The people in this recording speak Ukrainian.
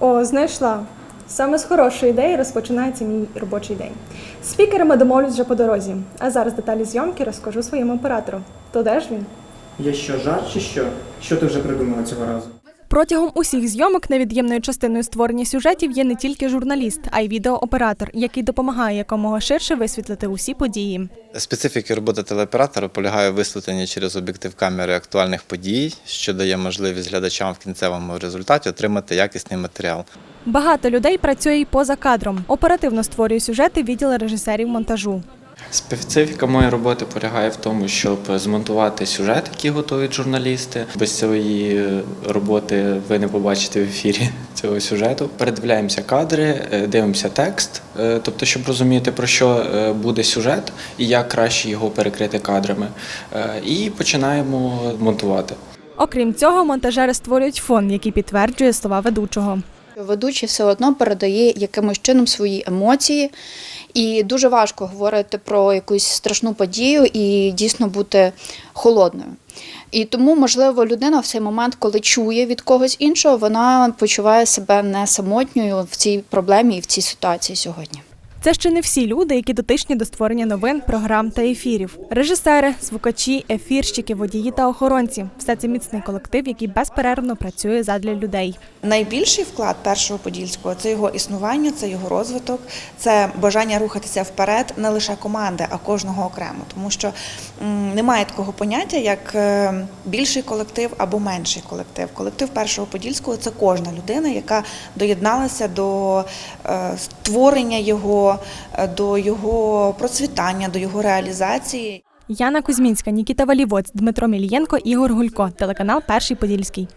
О, знайшла. Саме з хорошої ідеї розпочинається мій робочий день. Спікерами домовлюсь вже по дорозі. А зараз деталі зйомки розкажу своєму оператору. То де ж він? Я що, жар чи що? Що ти вже придумала цього разу? Протягом усіх зйомок невід'ємною частиною створення сюжетів є не тільки журналіст, а й відеооператор, який допомагає якомога ширше висвітлити усі події. Специфіка роботи телеоператора полягає в висвітленні через об'єктив камери актуальних подій, що дає можливість глядачам в кінцевому результаті отримати якісний матеріал. Багато людей працює й поза кадром. Оперативно створює сюжети відділ режисерів монтажу. Специфіка моєї роботи полягає в тому, щоб змонтувати сюжет, який готують журналісти. Без цієї роботи ви не побачите в ефірі цього сюжету. Передивляємося кадри, е, дивимося текст, е, тобто, щоб розуміти про що е, буде сюжет і як краще його перекрити кадрами. Е, І починаємо монтувати. Окрім цього, монтажери створюють фон, який підтверджує слова ведучого. Ведучий все одно передає якимось чином свої емоції, і дуже важко говорити про якусь страшну подію і дійсно бути холодною. І тому, можливо, людина в цей момент, коли чує від когось іншого, вона почуває себе не самотньою в цій проблемі і в цій ситуації сьогодні. Це ще не всі люди, які дотичні до створення новин, програм та ефірів. Режисери, звукачі, ефірщики, водії та охоронці все це міцний колектив, який безперервно працює задля людей. Найбільший вклад першого подільського це його існування, це його розвиток, це бажання рухатися вперед не лише команди, а кожного окремо. Тому що немає такого поняття, як е, більший колектив або менший колектив. Колектив першого подільського це кожна людина, яка доєдналася до е, створення його, е, до його процвітання, до його реалізації. Яна Кузьмінська, Нікіта Валівоць, Дмитро Мілієнко, Ігор Гулько, телеканал Перший Подільський.